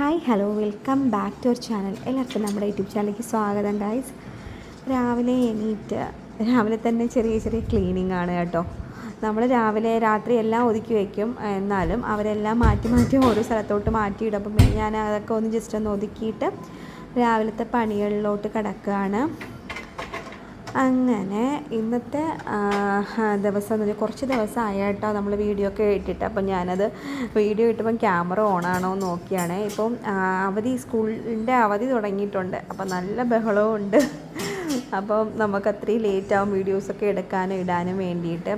Hi hello welcome back to our channel. എല്ലാവർക്കും നമ്മുടെ YouTube ചാനലിലേക്ക് സ്വാഗതം ഗായ്സ് രാവിലെ എണീറ്റ് രാവിലെ തന്നെ ചെറിയ ചെറിയ ക്ലീനിങ് ആണ് കേട്ടോ. നമ്മൾ രാവിലെ രാത്രി എല്ലാം ഒതുക്കി വയ്ക്കും എന്നാലും അവരെല്ലാം മാറ്റി മാറ്റി ഓരോ സ്ഥലത്തോട്ട് മാറ്റിയിടും. അപ്പം ഞാൻ അതൊക്കെ ഒന്ന് ജസ്റ്റ് ഒന്ന് ഒതുക്കിയിട്ട് രാവിലത്തെ പണികളിലോട്ട് കിടക്കുകയാണ്. അങ്ങനെ ഇന്നത്തെ ദിവസം എന്ന് പറഞ്ഞാൽ കുറച്ച് ദിവസമായി നമ്മൾ വീഡിയോ ഒക്കെ ഇട്ടിട്ട്. അപ്പം ഞാനത് വീഡിയോ ഇട്ടപ്പം ക്യാമറ ഓണാണോ എന്ന് നോക്കിയാണ്. ഇപ്പം അവധി സ്കൂളിന്റെ അവധി തുടങ്ങിയിട്ടുണ്ട്. അപ്പം നല്ല ബഹളവും ഉണ്ട്. അപ്പം നമുക്ക് അത്രയും ലേറ്റ് ആവും വീഡിയോസൊക്കെ എടുക്കാനും ഇടാനും വേണ്ടിയിട്ട്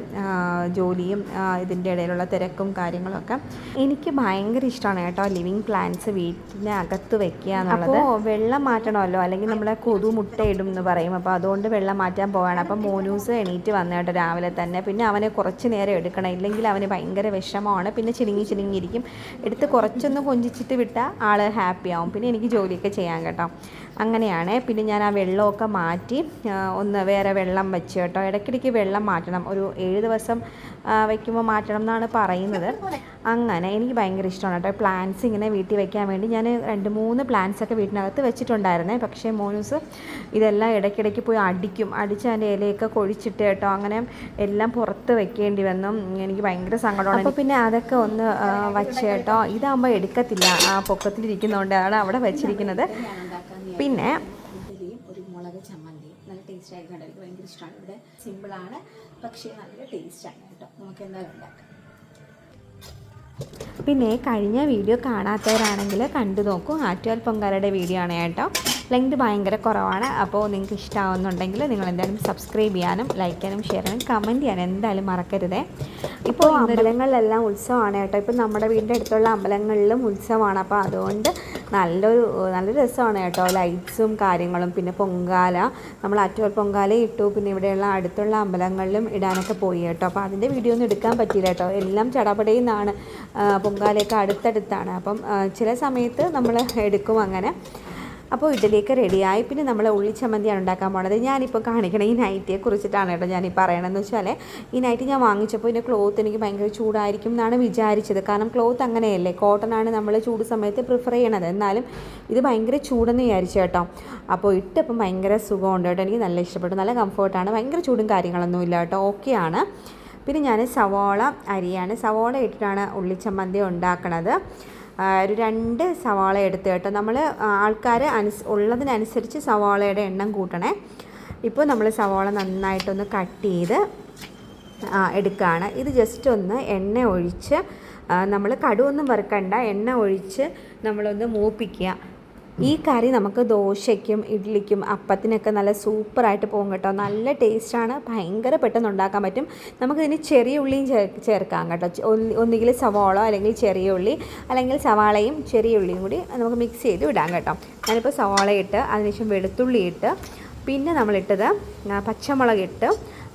ജോലിയും ഇതിന്റെ ഇടയിലുള്ള തിരക്കും കാര്യങ്ങളൊക്കെ. എനിക്ക് ഭയങ്കര ഇഷ്ടമാണ് കേട്ടോ ലിവിങ് പ്ലാന്റ്സ് വീട്ടിനകത്ത് വെക്കുക എന്നുള്ളത്. വെള്ളം മാറ്റണമല്ലോ? അല്ലെങ്കിൽ നമ്മളെ കൊതു മുട്ടയിടും എന്ന് പറയും. അപ്പോൾ അതുകൊണ്ട് വെള്ളം മാറ്റാൻ പോവാണ്. അപ്പം മോനൂസ് എണീറ്റ് വന്നു കേട്ടോ രാവിലെ തന്നെ. പിന്നെ അവനെ കുറച്ച് നേരം എടുക്കണം. ഇല്ലെങ്കിൽ അവന് ഭയങ്കര വിഷമമാണ്. പിന്നെ ചിണുങ്ങി ചിണുങ്ങിയിരിക്കും എടുത്ത് കുറച്ചൊന്ന് കൊഞ്ചിച്ചിട്ട് വിട്ടാൽ ആൾ ഹാപ്പി ആവും പിന്നെ എനിക്ക് ജോലിയൊക്കെ ചെയ്യാൻ കേട്ടോ. അങ്ങനെയാണ്. പിന്നെ ഞാൻ ആ വെള്ളമൊക്കെ മാറ്റി ഒന്ന് വേറെ വെള്ളം വെച്ച് കേട്ടോ. ഇടയ്ക്കിടയ്ക്ക് വെള്ളം മാറ്റണം. ഒരു ഏഴ് ദിവസം വയ്ക്കുമ്പോൾ മാറ്റണം എന്നാണ് പറയുന്നത്. അങ്ങനെ എനിക്ക് ഭയങ്കര ഇഷ്ടമാണ് കേട്ടോ. പ്ലാന്റ്സ് ഇങ്ങനെ വീട്ടിൽ വെക്കാൻ വേണ്ടി ഞാൻ രണ്ട് മൂന്ന് പ്ലാന്റ്സ് ഒക്കെ വീട്ടിനകത്ത് വെച്ചിട്ടുണ്ടായിരുന്നേ. പക്ഷേ മോനൂസ് ഇതെല്ലാം ഇടയ്ക്കിടയ്ക്ക് പോയി അടിക്കും. അടിച്ച് അതിന്റെ ഇലയൊക്കെ കൊഴിച്ചിട്ട് കേട്ടോ. അങ്ങനെ എല്ലാം പുറത്ത് വെക്കേണ്ടി വന്നു. എനിക്ക് ഭയങ്കര സങ്കടമാണ്. അപ്പോൾ പിന്നെ അതൊക്കെ ഒന്ന് വച്ച് കേട്ടോ. ഇതാകുമ്പോൾ എടുക്കത്തില്ല. ആ പൊക്കത്തിലിരിക്കുന്നതുകൊണ്ട് ആണ് അവിടെ വെച്ചിരിക്കുന്നത്. പിന്നെ ഇഡലിയും ഒരു മുളക് ചമ്മന്തിയും നല്ല ടേസ്റ്റ് ആയി കണ്ടോ എനിക്ക് ഭയങ്കര ഇഷ്ടമാണ് ഇവിടെ സിമ്പിളാണ് പക്ഷേ നല്ല ടേസ്റ്റാണ് കേട്ടോ. നമുക്ക് എന്തായാലും ഉണ്ടാക്കാം. പിന്നെ കഴിഞ്ഞ വീഡിയോ കാണാത്തവരാണെങ്കിൽ കണ്ടു നോക്കൂ. ആറ്റുകാൽ പൊങ്കാലയുടെ വീഡിയോ ആണ് കേട്ടോ. ലെങ്ത് ഭയങ്കര കുറവാണ്. അപ്പോൾ നിങ്ങൾക്ക് ഇഷ്ടമാവുന്നുണ്ടെങ്കിൽ നിങ്ങൾ എന്തായാലും സബ്സ്ക്രൈബ് ചെയ്യാനും ലൈക്ക് ചെയ്യാനും ഷെയർ ചെയ്യാനും കമന്റ് ചെയ്യാനും എന്തായാലും മറക്കരുതേ. ഇപ്പോൾ അമ്പലങ്ങളിലെല്ലാം ഉത്സവമാണ് കേട്ടോ. ഇപ്പോൾ നമ്മുടെ വീടിന്റെ അടുത്തുള്ള അമ്പലങ്ങളിലും ഉത്സവമാണ്. അപ്പോൾ അതുകൊണ്ട് നല്ലൊരു നല്ല രസമാണ് കേട്ടോ. ലൈറ്റ്സും കാര്യങ്ങളും. പിന്നെ പൊങ്കാല. നമ്മൾ ആറ്റുകാൽ പൊങ്കാല ഇട്ടു. പിന്നെ ഇവിടെയുള്ള അടുത്തുള്ള അമ്പലങ്ങളിലും ഇടാനൊക്കെ പോയി കേട്ടോ. അപ്പോൾ അതിന്റെ വീഡിയോ ഒന്നും എടുക്കാൻ പറ്റിയില്ല കേട്ടോ. എല്ലാം ചടപടയിൽ നിന്നാണ് പൊങ്കാലയൊക്കെ അടുത്തടുത്താണ്. അപ്പം ചില സമയത്ത് നമ്മൾ എടുക്കും അങ്ങനെ. അപ്പോൾ ഇഡലിയൊക്കെ റെഡിയായി. പിന്നെ നമ്മൾ ഉള്ളിച്ചമ്മന്തിയാണ് ഉണ്ടാക്കാൻ പോണത്. ഞാനിപ്പോൾ കാണിക്കണ ഈ നൈറ്റിയെ കുറിച്ചിട്ടാണ് കേട്ടോ ഞാൻ പറയണമെന്ന് വെച്ചാൽ ഈ നൈറ്റി ഞാൻ വാങ്ങിച്ചപ്പോൾ ഇതിന്റെ ക്ലോത്ത് എനിക്ക് ഭയങ്കര ചൂടായിരിക്കും എന്നാണ് വിചാരിച്ചത്. കാരണം ക്ലോത്ത് അങ്ങനെയല്ലേ? കോട്ടൺ ആണ് നമ്മൾ ചൂട് സമയത്ത് പ്രിഫർ ചെയ്യണത്. എന്നാലും ഇത് ഭയങ്കര ചൂടെന്ന് വിചാരിച്ചു കേട്ടോ. അപ്പോൾ ഇട്ടപ്പം ഭയങ്കര സുഖമുണ്ട് കേട്ടോ. എനിക്ക് നല്ല ഇഷ്ടപ്പെട്ടു. നല്ല കംഫർട്ടാണ് ഭയങ്കര ചൂടും കാര്യങ്ങളൊന്നും ഇല്ല കേട്ടോ. ഓക്കെയാണ് പിന്നെ ഞാൻ സവോള അരിയാണ്. സവോള ഇട്ടിട്ടാണ് ഉള്ളിച്ചമ്മന്തി ഉണ്ടാക്കണത്. ഒരു രണ്ട് സവാള എടുത്ത് കേട്ടോ. നമ്മൾ ആൾക്കാർ അനുസ് ഉള്ളതിനനുസരിച്ച് സവാളയുടെ എണ്ണം കൂട്ടണേ. ഇപ്പോൾ നമ്മൾ സവാള നന്നായിട്ടൊന്ന് കട്ട് ചെയ്ത് എടുക്കുകയാണ് ഇത് ജസ്റ്റ് ഒന്ന് എണ്ണ ഒഴിച്ച് നമ്മൾ കടുവൊന്നും വറുക്കണ്ട. എണ്ണ ഒഴിച്ച് നമ്മളൊന്ന് മൂപ്പിക്കുക. ഈ കറി നമുക്ക് ദോശയ്ക്കും ഇഡ്ഡലിക്കും അപ്പത്തിനൊക്കെ നല്ല സൂപ്പറായിട്ട് പോകും കേട്ടോ. നല്ല ടേസ്റ്റാണ്. ഭയങ്കര പെട്ടെന്ന് ഉണ്ടാക്കാൻ പറ്റും. നമുക്കിതിന് ചെറിയ ഉള്ളിയും ചേർ ചേർക്കാം കേട്ടോ. ഒന്നുകിൽ സവാള അല്ലെങ്കിൽ ചെറിയ ഉള്ളി അല്ലെങ്കിൽ സവാളയും ചെറിയ ഉള്ളിയും കൂടി നമുക്ക് മിക്സ് ചെയ്ത് വിടാം കേട്ടോ. ഞാനിപ്പോൾ സവാള ഇട്ട് അതിനുശേഷം വെളുത്തുള്ളി ഇട്ട് പിന്നെ നമ്മളിട്ടത് പച്ചമുളക് ഇട്ട്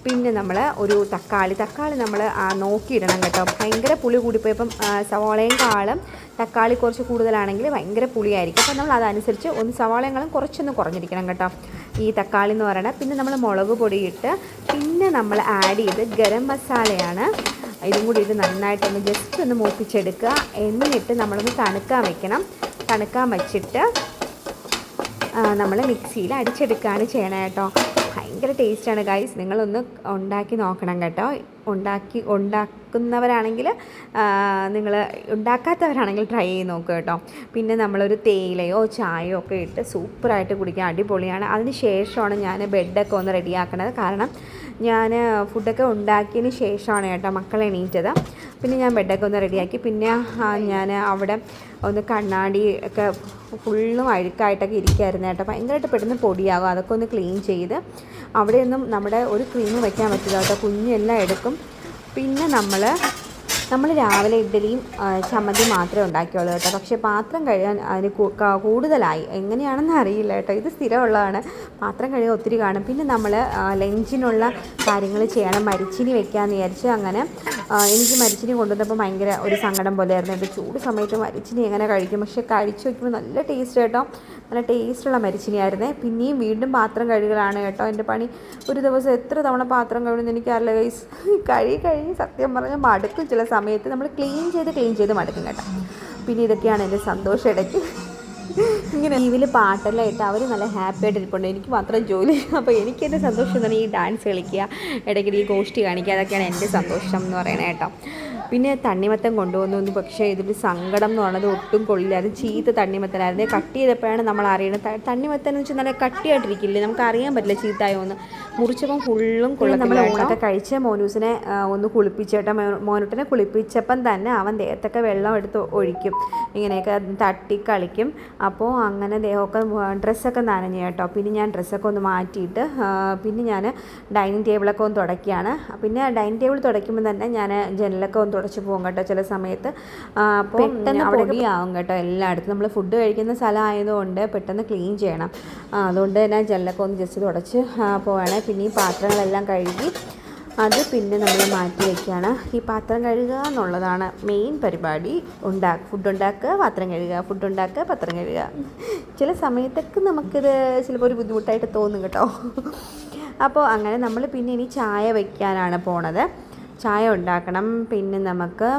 പിന്നെ നമ്മൾ ഒരു തക്കാളി തക്കാളി നമ്മൾ നോക്കിയിടണം കേട്ടോ. ഭയങ്കര പുളി കൂടിപ്പോയപ്പം സവാളയും കാളും തക്കാളി കുറച്ച് കൂടുതലാണെങ്കിൽ ഭയങ്കര പുളിയായിരിക്കും. അപ്പോൾ നമ്മൾ അതനുസരിച്ച് ഒന്ന് സവാളയങ്ങളും കുറച്ചൊന്ന് കുറഞ്ഞിരിക്കണം കേട്ടോ. ഈ തക്കാളി എന്ന് പറയണത് പിന്നെ നമ്മൾ മുളക് പൊടിയിട്ട് പിന്നെ നമ്മൾ ആഡ് ചെയ്ത് ഗരം മസാലയാണ് ഇതും കൂടി ഇത് നന്നായിട്ടൊന്ന് ജസ്റ്റ് ഒന്ന് മൂപ്പിച്ചെടുക്കുക. എന്നിട്ട് നമ്മളൊന്ന് തണുക്കാൻ വെക്കണം. തണുക്കാൻ വെച്ചിട്ട് നമ്മൾ മിക്സിയിൽ അടിച്ചെടുക്കുകയാണ് ചെയ്യണേ കേട്ടോ. ഭയങ്കര ടേസ്റ്റാണ് ഗൈസ് നിങ്ങളൊന്ന് ഉണ്ടാക്കി നോക്കണം കേട്ടോ. ഉണ്ടാക്കി ഉണ്ടാക്കുന്നവരാണെങ്കിൽ നിങ്ങൾ ഉണ്ടാക്കാത്തവരാണെങ്കിൽ ട്രൈ ചെയ്ത് നോക്കുക കേട്ടോ. പിന്നെ നമ്മളൊരു തേയിലയോ ചായയോ ഒക്കെ ഇട്ട് സൂപ്പറായിട്ട് കുടിക്കാൻ അടിപൊളിയാണ്. അതിന് ശേഷമാണ് ഞാൻ ബെഡൊക്കെ ഒന്ന് റെഡിയാക്കണത് കാരണം ഞാൻ ഫുഡൊക്കെ ഉണ്ടാക്കിയതിന് ശേഷമാണ് കേട്ടോ മക്കൾ എണീറ്റത്. പിന്നെ ഞാൻ ബെഡൊക്കെ ഒന്ന് റെഡിയാക്കി പിന്നെ ഞാൻ അവിടെ ഒന്ന് കണ്ണാടി ഒക്കെ ഫുള്ളും അഴുക്കായിട്ടൊക്കെ ഇരിക്കുമായിരുന്നു കേട്ടോ. ഭയങ്കരമായിട്ട് പെട്ടെന്ന് പൊടിയാകും. അതൊക്കെ ഒന്ന് ക്ലീൻ ചെയ്ത് അവിടെയൊന്നും നമ്മുടെ ഒരു ക്രീമും വയ്ക്കാൻ പറ്റില്ല കേട്ടോ. കുഞ്ഞെല്ലാം എടുക്കും. പിന്നെ നമ്മൾ നമ്മൾ രാവിലെ ഇഡ്ഡലിയും ചമ്മന്തി മാത്രമേ ഉണ്ടാക്കിയുള്ളൂ കേട്ടോ. പക്ഷേ പാത്രം കഴുകാൻ അതിന് കൂടുതലായി. എങ്ങനെയാണെന്ന് അറിയില്ല കേട്ടോ. ഇത് സ്ഥിരമുള്ളതാണ്. പാത്രം കഴുകാൻ ഒത്തിരി കാണും. പിന്നെ നമ്മൾ ലഞ്ചിനുള്ള കാര്യങ്ങൾ ചെയ്യണം. മരിച്ചിനി വെക്കാമെന്ന് വിചാരിച്ച് അങ്ങനെ എനിക്ക് മരിച്ചിനി കൊണ്ടുവന്നപ്പോൾ ഭയങ്കര ഒരു സങ്കടം പോലെയായിരുന്നു. എന്റെ ചൂട് സമയത്ത് മരിച്ചിനി എങ്ങനെ കഴിക്കും? പക്ഷേ കഴിച്ച് വയ്ക്കുമ്പോൾ നല്ല ടേസ്റ്റ് കേട്ടോ. നല്ല ടേസ്റ്റുള്ള മരിച്ചിനിയായിരുന്നേ. പിന്നെയും വീണ്ടും പാത്രം കഴുകലാണ് കേട്ടോ എന്റെ പണി. ഒരു ദിവസം എത്ര തവണ പാത്രം കഴുകുന്നു എനിക്കറിയില്ല ഗൈസ് കഴുകി കഴിഞ്ഞ് സത്യം പറഞ്ഞാൽ മടുക്കും ചില സമയത്ത്. നമ്മൾ ക്ലീൻ ചെയ്ത് ക്ലീൻ ചെയ്ത് മടുക്കും കേട്ടോ. പിന്നെ ഇതൊക്കെയാണ് എന്റെ സന്തോഷം ഇടയ്ക്ക്. ഇങ്ങനെ ലീവിൽ പാട്ടെല്ലാം ഇട്ട് അവർ നല്ല ഹാപ്പി ആയിട്ട് ഇരിപ്പുണ്ട്. എനിക്ക് മാത്രം ജോലി. അപ്പോൾ എനിക്ക് എന്റെ സന്തോഷം തന്നെ ഈ ഡാൻസ് കളിക്കുക. ഇടയ്ക്കിടെ ഈ ഗോഷ്ടി കാണിക്കുക. അതൊക്കെയാണ് എന്റെ സന്തോഷം എന്ന് പറയണേ കേട്ടോ. പിന്നെ തണ്ണിമത്തം കൊണ്ടുവന്നു പക്ഷേ ഇതിൽ സങ്കടം എന്ന് പറയുന്നത് ഒട്ടും കൊള്ളില്ലായിരുന്നു ചീത്ത തണ്ണിമത്തനായിരുന്നു. കട്ട് ചെയ്തപ്പോഴാണ് നമ്മൾ അറിയുന്നത് തണ്ണിമത്തൻ എന്ന് വെച്ചാൽ നല്ല കട്ടിയായിട്ടിരിക്കില്ലേ? നമുക്ക് അറിയാൻ പറ്റില്ല ചീത്തായോ എന്ന് മുറിച്ചപ്പം ഫുള്ളും നമ്മൾ ഊണൊക്കെ കഴിച്ച് മോനൂസിനെ ഒന്ന് കുളിപ്പിച്ചേട്ട മോനൂട്ടിനെ കുളിപ്പിച്ചപ്പം തന്നെ അവൻ ദേഹത്തൊക്കെ വെള്ളം എടുത്ത് ഒഴിക്കും. ഇങ്ങനെയൊക്കെ തട്ടി കളിക്കും. അപ്പോൾ അങ്ങനെ ദേഹമൊക്കെ ഡ്രസ്സൊക്കെ നനഞ്ഞു കേട്ടോ. പിന്നെ ഞാൻ ഡ്രസ്സൊക്കെ ഒന്ന് മാറ്റിയിട്ട് പിന്നെ ഞാൻ ഡൈനിങ് ടേബിളൊക്കെ ഒന്ന് തുടയ്ക്കുകയാണ്. പിന്നെ ഡൈനിങ് ടേബിൾ തുടയ്ക്കുമ്പോൾ തന്നെ ഞാൻ ജനലൊക്കെ ഒന്ന് തുടച്ച് പോകും കേട്ടോ ചില സമയത്ത്. അപ്പോൾ പെട്ടെന്ന് പൊടിയാവും കേട്ടോ എല്ലായിടത്തും. നമ്മൾ ഫുഡ് കഴിക്കുന്ന സ്ഥലം ആയതുകൊണ്ട് പെട്ടെന്ന് ക്ലീൻ ചെയ്യണം. അതുകൊണ്ട് തന്നെ ജനലൊക്കെ ഒന്ന് ജസ്റ്റ് തുടച്ച് പോവുകയാണ് പിന്നെ ഈ പാത്രങ്ങളെല്ലാം കഴുകി അത് പിന്നെ നമ്മൾ മാറ്റി വയ്ക്കുകയാണ്. ഈ പാത്രം കഴുകുക എന്നുള്ളതാണ് മെയിൻ പരിപാടി. ഉണ്ടാ ഫുഡ് ഉണ്ടാക്കുക പാത്രം കഴുകുക. ഫുഡ് ഉണ്ടാക്കുക പാത്രം കഴുകുക. ചില സമയത്തൊക്കെ നമുക്കിത് ചിലപ്പോൾ ഒരു ബുദ്ധിമുട്ടായിട്ട് തോന്നും കേട്ടോ. അപ്പോൾ അങ്ങനെ നമ്മൾ പിന്നെ ഇനി ചായ വയ്ക്കാനാണ് പോണത്. ചായ ഉണ്ടാക്കണം. പിന്നെ നമുക്ക്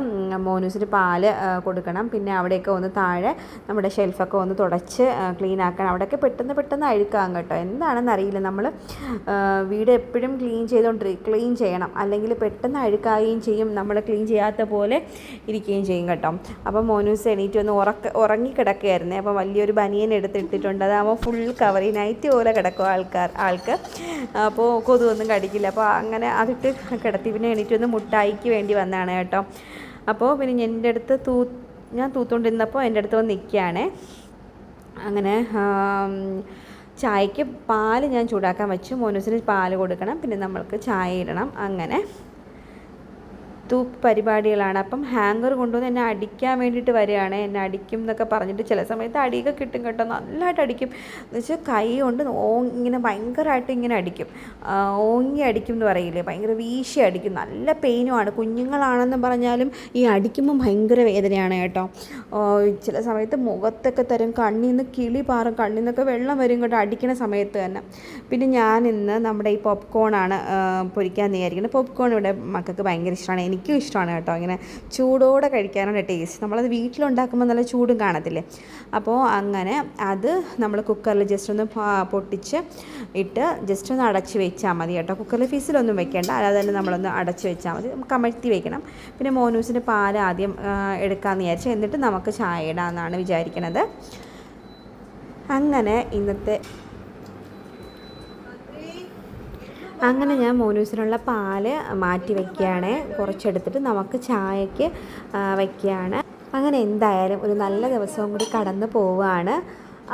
മോനൂസിന് പാൽ കൊടുക്കണം. പിന്നെ അവിടെയൊക്കെ ഒന്ന് താഴെ നമ്മുടെ ഷെൽഫൊക്കെ ഒന്ന് തുടച്ച് ക്ലീൻ ആക്കണം. അവിടെയൊക്കെ പെട്ടെന്ന് പെട്ടെന്ന് അഴുക്കാം കേട്ടോ. എന്താണെന്ന് അറിയില്ല. നമ്മൾ വീട് എപ്പോഴും ക്ലീൻ ചെയ്തുകൊണ്ടിരി ക്ലീൻ ചെയ്യണം. അല്ലെങ്കിൽ പെട്ടെന്ന് അഴുക്കാവുകയും ചെയ്യും. നമ്മൾ ക്ലീൻ ചെയ്യാത്ത പോലെ ഇരിക്കുകയും ചെയ്യും കേട്ടോ. അപ്പോൾ മോനൂസ് എണീറ്റ് ഒന്ന് ഉറക്ക ഉറങ്ങിക്കിടക്കുകയായിരുന്നേ. അപ്പോൾ വലിയൊരു ബനിയൻ എടുത്തിട്ടിട്ടുണ്ട്. അതാകുമ്പോൾ ഫുൾ കവർ ഈ നൈറ്റ് പോലെ കിടക്കും ആൾക്കാർ ആൾക്ക്. അപ്പോൾ കൊതുകൊന്നും കടിക്കില്ല. അപ്പോൾ അങ്ങനെ അതിട്ട് കിടത്തി. പിന്നെ എണീറ്റ് വന്ന് മുട്ടായിക്ക് വേണ്ടി വന്നതാണ് കേട്ടോ. അപ്പോൾ പിന്നെ എന്റെ അടുത്ത് തൂ ഞാൻ തൂത്തുകൊണ്ടിരുന്നപ്പോൾ എന്റെ അടുത്ത് വന്ന് നിൽക്കുകയാണേ. അങ്ങനെ ചായക്ക് പാൽ ഞാൻ ചൂടാക്കാൻ വെച്ചു. മോനൂസിന് പാൽ കൊടുക്കണം പിന്നെ നമ്മൾക്ക് ചായ ഇടണം. അങ്ങനെ. തൂക്ക് പരിപാടികളാണ്. അപ്പം ഹാങ്കർ കൊണ്ടുവന്ന് എന്നെ അടിക്കാൻ വേണ്ടിയിട്ട് വരികയാണ്. എന്നെ അടിക്കും എന്നൊക്കെ പറഞ്ഞിട്ട് ചില സമയത്ത് അടിയൊക്കെ കിട്ടും കേട്ടോ. നല്ലതായിട്ട് അടിക്കും. എന്ന് വെച്ചാൽ കൈ കൊണ്ട് ഓ ഇങ്ങനെ ഭയങ്കരമായിട്ട് ഇങ്ങനെ അടിക്കും. ഓങ്ങി അടിക്കും എന്ന് പറയില്ലേ? ഭയങ്കര വീശി അടിക്കും. നല്ല പെയിനുമാണ്. കുഞ്ഞുങ്ങളാണെന്ന് പറഞ്ഞാലും ഈ അടിക്കുമ്പോൾ ഭയങ്കര വേദനയാണ് കേട്ടോ. ചില സമയത്ത് മുഖത്തൊക്കെ തരും. കണ്ണിൽ നിന്ന് കിളി പാറും. കണ്ണിൽ നിന്നൊക്കെ വെള്ളം വരും കേട്ടോ അടിക്കുന്ന സമയത്ത് തന്നെ. പിന്നെ ഞാൻ ഇന്ന് നമ്മുടെ ഈ പോപ്കോണാണ് പൊരിക്കാൻ വിചാരിക്കുന്നത് പോപ്കോൺ ഇവിടെ മക്കൾക്ക് ഭയങ്കര ഇഷ്ടമാണ്. എനിക്കും ഇഷ്ടമാണ് കേട്ടോ. ഇങ്ങനെ ചൂടോടെ കഴിക്കാനാണ് ടേസ്റ്റ് നമ്മളത് വീട്ടിലുണ്ടാക്കുമ്പോൾ നല്ല ചൂടും കാണത്തില്ലേ? അപ്പോൾ അങ്ങനെ അത് നമ്മൾ കുക്കറിൽ ജസ്റ്റ് ഒന്ന് പൊട്ടിച്ച് ഇട്ട് ജസ്റ്റ് ഒന്ന് അടച്ച് വെച്ചാൽ മതി കേട്ടോ. കുക്കറിൽ ഫീസിലൊന്നും വെക്കേണ്ട. അല്ലാതെ തന്നെ നമ്മളൊന്ന് അടച്ച് വെച്ചാൽ മതി. കമഴ്ത്തി വെക്കണം. പിന്നെ മോനൂസിന്റെ പാൽ ആദ്യം എടുക്കാമെന്ന് വിചാരിച്ചു എന്നിട്ട് നമുക്ക് ചായ ഇടാമെന്നാണ് വിചാരിക്കണത്. അങ്ങനെ ഇന്നത്തെ അങ്ങനെ ഞാൻ മോനൂസിനുള്ള പാൽ മാറ്റി വയ്ക്കുകയാണ് കുറച്ചെടുത്തിട്ട് നമുക്ക് ചായക്ക് വയ്ക്കുകയാണ് അങ്ങനെ എന്തായാലും ഒരു നല്ല ദിവസവും കൂടി കടന്നു പോവുകയാണ്.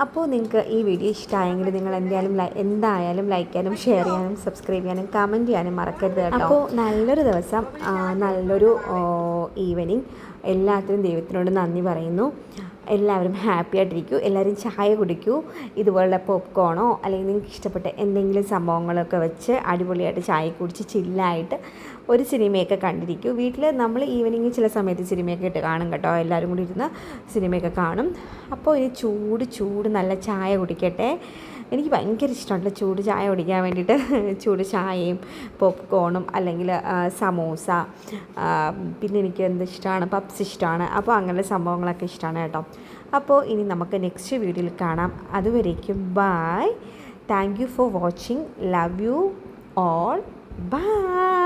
അപ്പോൾ നിങ്ങൾക്ക് ഈ വീഡിയോ ഇഷ്ടമായെങ്കിൽ നിങ്ങൾ എന്തായാലും എന്തായാലും ലൈക്ക് ചെയ്യാനും ഷെയർ ചെയ്യാനും സബ്സ്ക്രൈബ് ചെയ്യാനും കമന്റ് ചെയ്യാനും മറക്കരുത് കേട്ടോ. അപ്പോൾ നല്ലൊരു ദിവസം നല്ലൊരു ഈവനിങ്. എല്ലാത്തിനും ദൈവത്തിനോട് നന്ദി പറയുന്നു. എല്ലാവരും ഹാപ്പി ആയിട്ടിരിക്കൂ. എല്ലാവരും ചായ കുടിക്കൂ. ഇതുപോലുള്ള പോപ്കോണോ അല്ലെങ്കിൽ നിങ്ങൾക്ക് ഇഷ്ടപ്പെട്ട എന്തെങ്കിലും സംഭവങ്ങളൊക്കെ വെച്ച് അടിപൊളിയായിട്ട് ചായ കുടിച്ച് ചില്ലായിട്ട് ഒരു സിനിമയൊക്കെ കണ്ടിരിക്കൂ. വീട്ടിൽ നമ്മൾ ഈവനിങ് ചില സമയത്ത് സിനിമയൊക്കെ ഇട്ട് കാണും കേട്ടോ. എല്ലാവരും കൂടി ഇരുന്ന് സിനിമയൊക്കെ കാണും. അപ്പോൾ ഇനി ചൂട് ചൂട് നല്ല ചായ കുടിക്കട്ടെ. എനിക്ക് ഭയങ്കര ഇഷ്ടമുണ്ട് ചൂട് ചായ കുടിക്കാൻ വേണ്ടിയിട്ട്. ചൂട് ചായയും പോപ്കോണും അല്ലെങ്കിൽ സമോസ പിന്നെ എനിക്ക് എന്ത് ഇഷ്ടമാണ്? പപ്സ് ഇഷ്ടമാണ് അപ്പോൾ അങ്ങനെ സംഭവങ്ങളൊക്കെ ഇഷ്ടമാണ് കേട്ടോ. അപ്പോൾ ഇനി നമുക്ക് നെക്സ്റ്റ് വീഡിയോയിൽ കാണാം. അതുവരേക്കും bye thank you for watching love you all bye